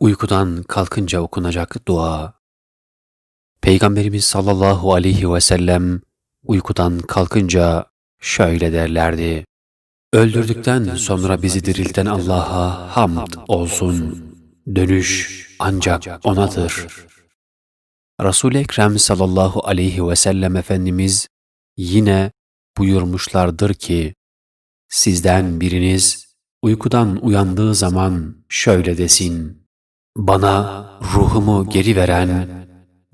Uykudan kalkınca okunacak dua. Peygamberimiz sallallahu aleyhi ve sellem uykudan kalkınca şöyle derlerdi. Öldürdükten sonra bizi dirilten Allah'a hamd olsun. Dönüş ancak O'nadır. Resul-i Ekrem sallallahu aleyhi ve sellem Efendimiz yine buyurmuşlardır ki, sizden biriniz uykudan uyandığı zaman şöyle desin, bana ruhumu geri veren,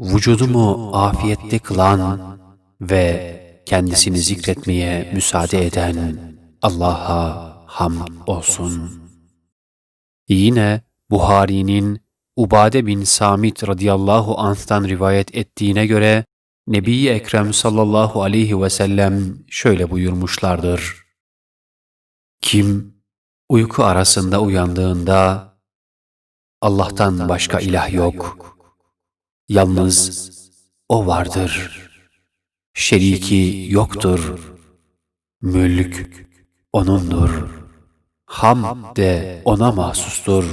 vücudumu afiyette kılan ve kendisini zikretmeye müsaade eden Allah'a hamd olsun. Yine Buhari'nin Ubade bin Samit radıyallahu anh'tan rivayet ettiğine göre Nebi Ekrem sallallahu aleyhi ve sellem şöyle buyurmuşlardır. Kim uyku arasında uyandığında Allah'tan başka ilah yok. Yalnız O vardır. Şeriki yoktur. Mülk O'nundur. Ham de O'na mahsustur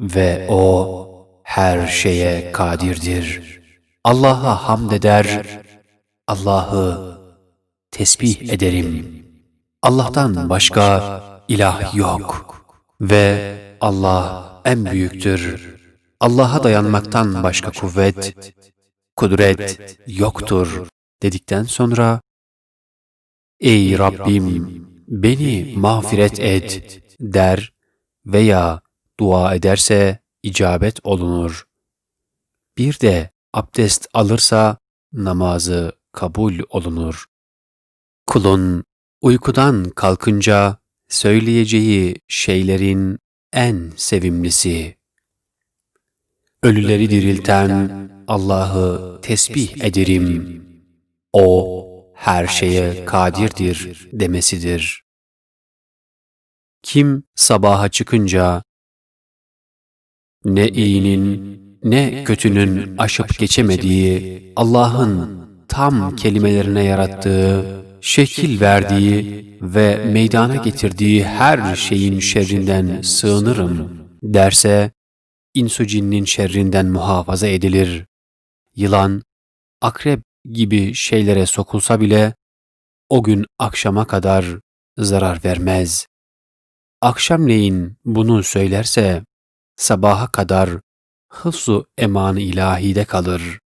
ve O her şeye kadirdir. Allah'a hamd eder, Allah'ı tesbih ederim. Allah'tan başka ilah yok ve Allah en büyüktür. Allah'a dayanmaktan başka kuvvet, kudret yoktur dedikten sonra Ey Rabbim beni mağfiret et der veya dua ederse icabet olunur. Bir de abdest alırsa namazı kabul olunur. Kulun uykudan kalkınca söyleyeceği şeylerin en sevimlisi. Ölüleri dirilten Allah'ı tesbih ederim. O her şeye kadirdir demesidir. Kim sabaha çıkınca ne iyinin ne kötünün aşıp geçemediği Allah'ın tam kelimelerine yarattığı, şekil verdiği ve meydana getirdiği her şeyin şerrinden sığınırım derse, insu cinnin şerrinden muhafaza edilir. Yılan, akrep gibi şeylere sokulsa bile o gün akşama kadar zarar vermez. Akşamleyin bunu söylerse sabaha kadar hıfzu emanı ilahide kalır.